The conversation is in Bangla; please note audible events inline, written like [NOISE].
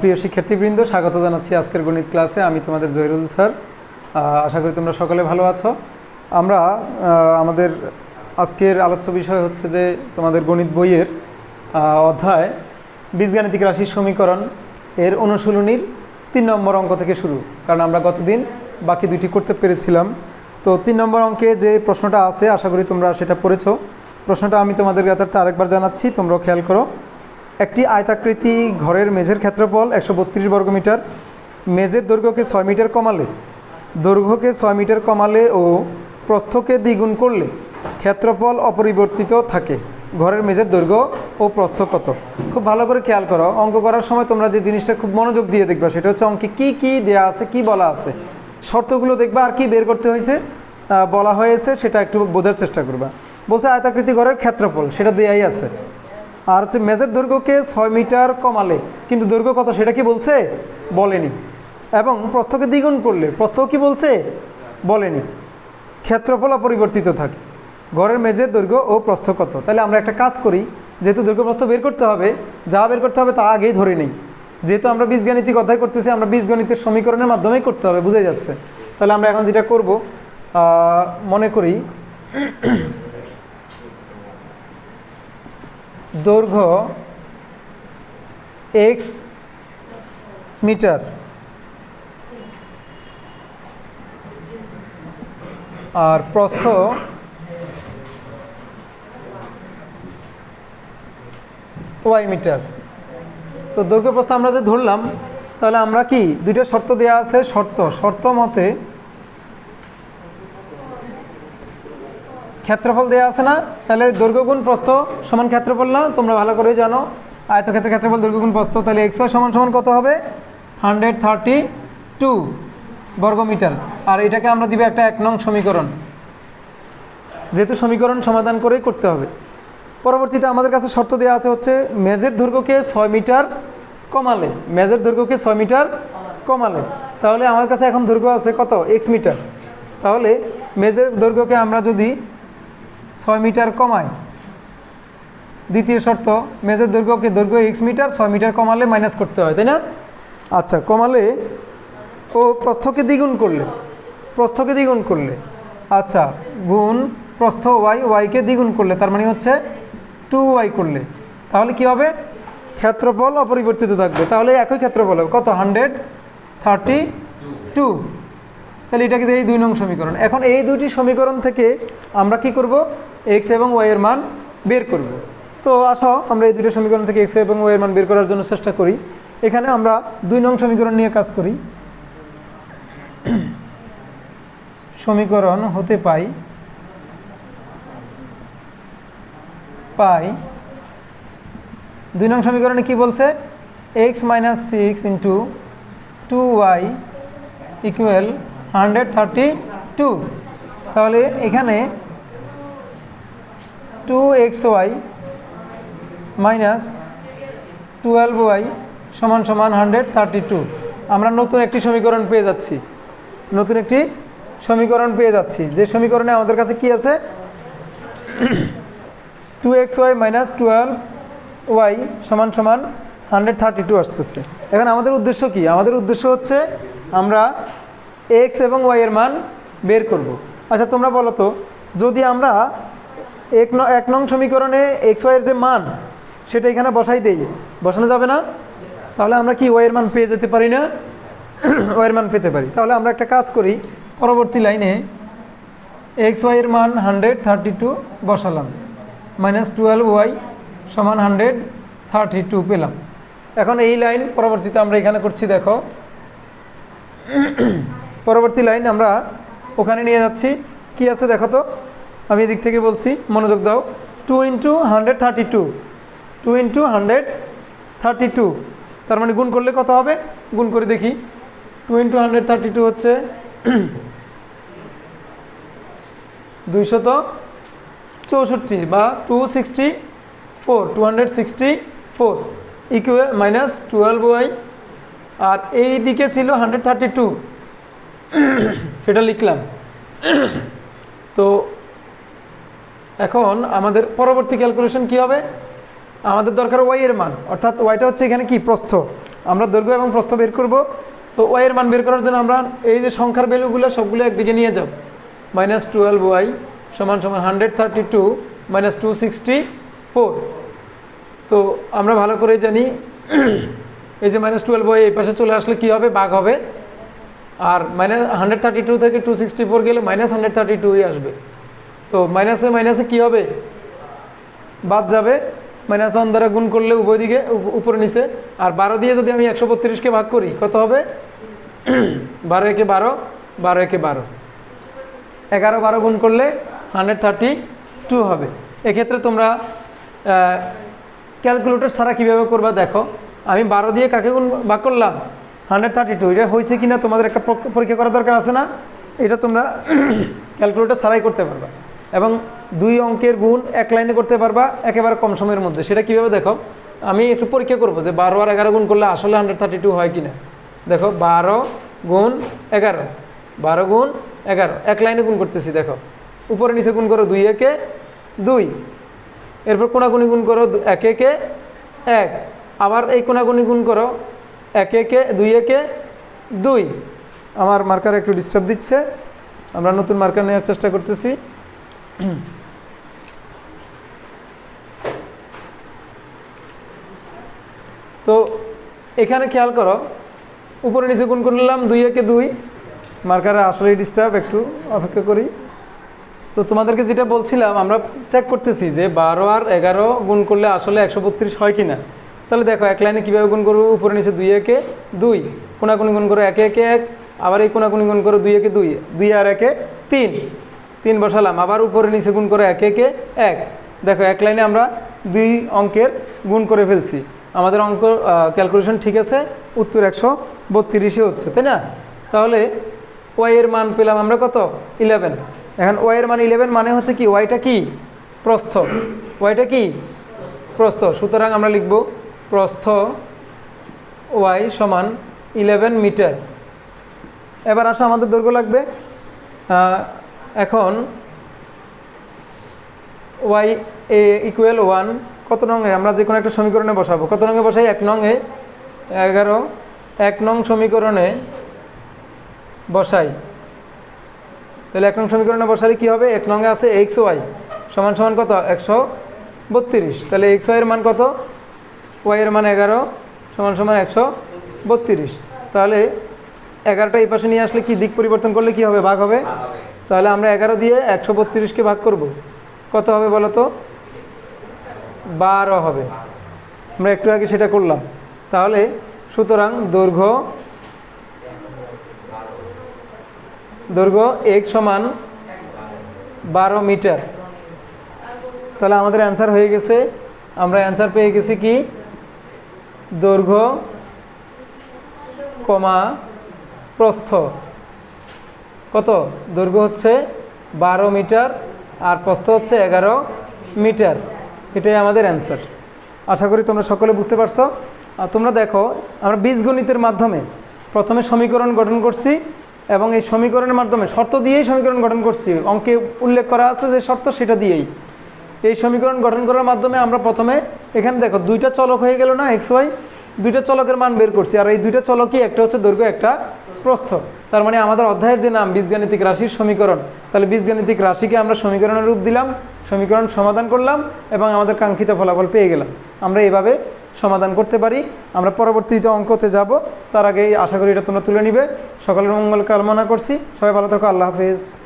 প্রিয় শিক্ষার্থীবৃন্দ, স্বাগত জানাচ্ছি আজকের গণিত ক্লাসে। আমি তোমাদের জহিরুল স্যার। আশা করি তোমরা সকলে ভালো আছো। আমরা আমাদের আজকের আলোচ্য বিষয় হচ্ছে যে তোমাদের গণিত বইয়ের অধ্যায়, বীজগাণিতিক রাশির সমীকরণ এর অনুশীলনীর তিন নম্বর অঙ্ক থেকে শুরু। কারণ আমরা গতদিন বাকি দুইটি করতে পেরেছিলাম। তো তিন নম্বর অঙ্কে যে প্রশ্নটা আছে, আশা করি তোমরা সেটা পড়েছো। প্রশ্নটা আমি তোমাদের জ্ঞাতার্থে আরেকবার জানাচ্ছি, তোমরাও খেয়াল করো। একটি আয়তাকৃতি ঘরের মেঝের ক্ষেত্রফল একশো বত্রিশ বর্গমিটার মেঝের দৈর্ঘ্যকে ছয় মিটার কমালে, দৈর্ঘ্যকে ছয় মিটার কমালে ও প্রস্থকে দ্বিগুণ করলে ক্ষেত্রফল অপরিবর্তিত থাকে। ঘরের মেঝের দৈর্ঘ্য ও প্রস্থ কত? খুব ভালো করে খেয়াল করো। অঙ্ক করার সময় তোমরা যে জিনিসটা খুব মনোযোগ দিয়ে দেখবা সেটা হচ্ছে অঙ্কে কি কি দেয়া আছে, কি বলা আছে। শর্তগুলো দেখবা আর কি বের করতে হয়েছে বলা হয়েছে সেটা একটু বোঝার চেষ্টা করবা। বলছে আয়তাকৃতি ঘরের ক্ষেত্রফল, সেটা দেয়াই আছে। আর হচ্ছে মেজের দৈর্ঘ্যকে ছয় মিটার কমালে, কিন্তু দৈর্ঘ্য কত সেটা কি বলছে? বলেনি। এবং প্রস্থকে দ্বিগুণ করলে প্রস্থ কি বলছে? বলেনি। ক্ষেত্রফল অপরিবর্তিত থাকে। ঘরের মেজের দৈর্ঘ্য ও প্রস্থ কত? তাহলে আমরা একটা কাজ করি, যেহেতু দৈর্ঘ্য প্রস্থ বের করতে হবে, যা বের করতে হবে তা আগেই ধরে নেই। যেহেতু আমরা বীজগাণিতিক অধ্যায় করতেছি, আমরা বীজগণিতের সমীকরণের মাধ্যমেই করতে হবে বুঝে যাচ্ছে। তাহলে আমরা এখন যেটা করব মনে করি দৈর্ঘ্য এক্স মিটার। আর প্রস্থ ওয়াই মিটার। তো দৈর্ঘ্য প্রস্থ আমরা যে ধরলাম, তাহলে আমরা কি? দুইটা শর্ত দেওয়া আছে শর্ত। শর্ত মতে ক্ষেত্রফল দেওয়া আছে না, তাহলে দৈর্ঘ্য গুণ প্রস্থ সমান ক্ষেত্রফল না, তোমরা ভালো করে জানো। আয়তক্ষেত্রের ক্ষেত্রফল দৈর্ঘ্য গুণ প্রস্থ, তাহলে এক্স সমান সমান কত হবে? হান্ড্রেড থার্টি টু বর্গমিটার। আর এটাকে আমরা দিবে একটা এক নং সমীকরণ। যেহেতু সমীকরণ সমাধান করেই করতে হবে। পরবর্তীতে আমাদের কাছে শর্ত দেওয়া আছে হচ্ছে মেজের দৈর্ঘ্যকে ছয় মিটার কমালে। মেজের দৈর্ঘ্যকে ছয় মিটার কমালে। তাহলে আমার কাছে এখন দৈর্ঘ্য আছে কত? X metre. তাহলে মেজের দৈর্ঘ্যকে আমরা যদি ছয় মিটার কমায়। দ্বিতীয় শর্ত মেজের দৈর্ঘ্যকে দৈর্ঘ্য এক্স মিটার, ছয় মিটার কমালে মাইনাস করতে হয়, তাই না? আচ্ছা কমালে ও প্রস্থকে দ্বিগুণ করলে, প্রস্থকে দ্বিগুণ করলে। আচ্ছা গুণ প্রস্থ ওয়াই ওয়াইকে দ্বিগুণ করলে, তার মানে হচ্ছে টু ওয়াই করলে। তাহলে কি হবে? ক্ষেত্রফল অপরিবর্তিত থাকবে। তাহলে একই ক্ষেত্রফল হবে। কত? হান্ড্রেড থার্টি টু তাহলে এটাকে এই দুই নং সমীকরণ। এখন এই দুইটি সমীকরণ থেকে আমরা কি করব? এক্স এবং ওয়াই এর মান বের করব। তো আসো, আমরা এই দুটো সমীকরণ থেকে এক্স এবং ওয়াই এর মান বের করার জন্য চেষ্টা করি। এখানে আমরা দুই নং সমীকরণ নিয়ে কাজ করি। সমীকরণ হতে পাই পাই দুই নং সমীকরণে কি বলছে? X minus six into two y equal hundred thirty two. তাহলে এখানে two x y minus twelve y সমান সমান হান্ড্রেড থার্টি টু। আমরা নতুন একটি সমীকরণ পেয়ে যাচ্ছি। নতুন একটি সমীকরণ পেয়ে যাচ্ছি। যে সমীকরণে আমাদের কাছে কি আছে? Two x y minus twelve y সমান সমান হান্ড্রেড থার্টি টু আসতেছে। এখন আমাদের উদ্দেশ্য কি? আমাদের উদ্দেশ্য হচ্ছে আমরা এক্স এবং ওয়াই এর মান বের করব। আচ্ছা তোমরা বলো তো, যদি আমরা এক ন, এক নং সমীকরণে এক্স ওয়াইয়ের যে মান, সেটা এখানে বসাই দেই, বসানো যাবে না? তাহলে আমরা কি ওয়াইয়ের মান পেয়ে যেতে পারি না? [CLEARS THROAT] ওয়াইয়ের মান পেতে পারি। তাহলে আমরা একটা কাজ করি, পরবর্তী লাইনে এক্স ওয়াইয়ের মান হান্ড্রেড থার্টি টু বসালাম। মাইনাস টুয়েলভ ওয়াই সমান হান্ড্রেড থার্টি টু পেলাম। এখন এই লাইন পরবর্তীতে আমরা এখানে করছি, দেখো। [CLEARS THROAT] পরবর্তী লাইন আমরা ওখানে নিয়ে যাচ্ছি। কি আছে দেখো তো? আমি এদিক থেকে বলছি, মনোযোগ দাও। Two into hundred thirty two. Two into hundred thirty two. তার মানে গুণ করলে কত হবে? গুণ করে দেখি। Two into hundred thirty two হচ্ছে [CLEARS THROAT] দুইশত চৌষট্টি বা two sixty four, two hundred sixty four equal minus twelve y আর এই দিকে ছিল হান্ড্রেড থার্টি টু। সেটা লিখলাম। তো এখন আমাদের পরবর্তী ক্যালকুলেশন কি হবে? আমাদের দরকার ওয়াই এর মান। অর্থাৎ ওয়াইটা হচ্ছে এখানে কি? প্রস্থ। আমরা দৈর্ঘ্য এবং প্রস্থ বের করব। তো ওয়াই এর মান বের করার জন্য আমরা এই যে সংখ্যার ভ্যালুগুলো সবগুলো একদিকে নিয়ে যাব। মাইনাস টুয়েলভ ওয়াই সমান সমান hundred thirty two minus two sixty four তো আমরা ভালো করে জানি, এই যে মাইনাস টুয়েলভ ওয়াই এই পাশে চলে আসলে কী হবে? বাঘ হবে। আর মাইনাস হান্ড্রেড থার্টি টু থেকে টু সিক্সটি ফোর গেলে মাইনাস হান্ড্রেড থার্টি টুই আসবে। তো মাইনাসে মাইনাসে কী হবে? বাদ যাবে। মাইনাস ওয়ান দ্বারা গুণ করলে উভয় দিকে, উপ- উপরে নিচে। আর বারো দিয়ে যদি আমি একশো বত্রিশকে ভাগ করি, কত হবে? [CLEARS THROAT] বারো একে বারো বারো একে বারো। এগারো বারো গুণ করলে হান্ড্রেড থার্টি টু হবে। এক্ষেত্রে তোমরা ক্যালকুলেটর ছাড়া কীভাবে করবা দেখো। আমি বারো দিয়ে কাকে গুণ ভাগ করলাম? হান্ড্রেড থার্টি টু, এটা হয়েছে কি না তোমাদের একটা পরীক্ষা করার দরকার আছে না? এটা তোমরা [CLEARS THROAT] ক্যালকুলেটর ছাড়াই করতে পারবা। এবং দুই অঙ্কের গুণ এক লাইনে করতে পারবা একেবারে কম সময়ের মধ্যে। সেটা কীভাবে দেখো? আমি একটু পরীক্ষা করব যে বারো আর এগারো গুণ করলে আসলে হান্ড্রেড থার্টি টু হয় কি না দেখো, বারো গুণ এগারো। বারো গুণ এগারো। এক লাইনে গুণ করতেছি, দেখো। উপরে নিচে গুণ করো দুই, একে দুই। এরপর কোনাগুনি গুণ করো এক, একে এক। আবার এই কোনাগুনি গুণ করো এক একে, দুই একে, দুই। আমার মার্কার একটু ডিস্টার্ব দিচ্ছে। আমরা নতুন মার্কার নেওয়ার চেষ্টা করতেছি। তো এখানে খেয়াল করো, উপরে নিচে গুণ করলাম দুই একে দুই। মার্কারে আসলেই ডিস্টার্ব একটু অপেক্ষা করি। তো তোমাদেরকে যেটা বলছিলাম, আমরা চেক করতেছি যে বারো আর এগারো গুণ করলে আসলে একশো বত্রিশ হয় কি না তাহলে দেখো, এক লাইনে কীভাবে গুণ করব? উপরে নিচে দুই একে দুই। কোনাকুনি গুণ করো, একে একে এক। আবার এই কোনাকুনি গুণ করো, দুই একে দুই। দুই আর একে তিন। তিন বসালাম। আবার উপরে নিচে গুণ করো, একে একে এক। দেখো, এক লাইনে আমরা দুই অঙ্কের গুণ করে ফেলছি। আমাদের অঙ্ক ক্যালকুলেশন ঠিক আছে? উত্তর একশো বত্রিশে হচ্ছে, তাই না? তাহলে ওয়াই এর মান পেলাম আমরা কত? ইলেভেন এখন ওয়াই এর মান ইলেভেন মানে হচ্ছে কি? ওয়াইটা কি? প্রস্থ। ওয়াইটা কি? প্রস্থ। সুতরাং আমরা লিখব প্রস্থ ওয়াই সমান ইলেভেন মিটার। এবার আসো আমাদের দৈর্ঘ্য লাগবে এখন ওয়াই এ ইকুয়াল ওয়ান কত নঙে আমরা যে কোনো একটা সমীকরণে বসাবো। কত নঙে বসাই? এক নঙে এগারো। এক নং সমীকরণে বসাই। তাহলে এক নং সমীকরণে বসালে কি হবে? এক নঙ্গে আছে এক্স ওয়াই সমান সমান কত? একশো বত্রিশ। তাহলে এক্স ওয়াইয়ের মান কত? ওয়াইয়ের মান এগারো সমান সমান একশো বত্রিশ। তাহলে এগারোটা এই পাশে নিয়ে আসলে কি দিক পরিবর্তন করলে কি হবে? ভাগ হবে। তাহলে আমরা এগারো দিয়ে একশো বত্রিশকে ভাগ করব। কত হবে বলো তো? বারো হবে। আমরা একটু আগে সেটা করলাম। তাহলে সুতরাং দৈর্ঘ্য দৈর্ঘ্য এক সমান বারো মিটার। তাহলে আমাদের অ্যান্সার হয়ে গেছে। আমরা অ্যান্সার পেয়ে গেছি কি? দৈর্ঘ্য, কমা, প্রস্থ। কত? দৈর্ঘ্য হচ্ছে বারো মিটার আর প্রস্থ হচ্ছে এগারো মিটার। এটাই আমাদের অ্যান্সার আশা করি তোমরা সকলে বুঝতে পারছ। তোমরা দেখো, আমরা বীজগণিতের মাধ্যমে প্রথমে সমীকরণ গঠন করছি এবং এই সমীকরণের মাধ্যমে শর্ত দিয়েই সমীকরণ গঠন করছি। অঙ্কে উল্লেখ করা আছে যে শর্ত সেটা দিয়েই। এই সমীকরণ গঠন করার মাধ্যমে আমরা প্রথমে এখানে দেখো দুইটা চলক হয়ে গেল না এক্স ওয়াই দুইটা চলকের মান বের করছি, আর এই দুইটা চলকই একটা হচ্ছে দৈর্ঘ্য, একটা প্রস্থ। তার মানে আমাদের অধ্যায়ের যে নাম, বীজগাণিতিক রাশির সমীকরণ, তাহলে বীজগাণিতিক রাশিকে আমরা সমীকরণের রূপ দিলাম, সমীকরণ সমাধান করলাম এবং আমাদের কাঙ্ক্ষিত ফলাফল পেয়ে গেলাম। আমরা এভাবে সমাধান করতে পারি। আমরা পরবর্তীতে অঙ্কতে যাব। তার আগে আশা করি এটা তোমরা তুলে নিবে। সকলের মঙ্গল কামনা করছি। সবাই ভালো থাকো, আল্লাহ হাফেজ।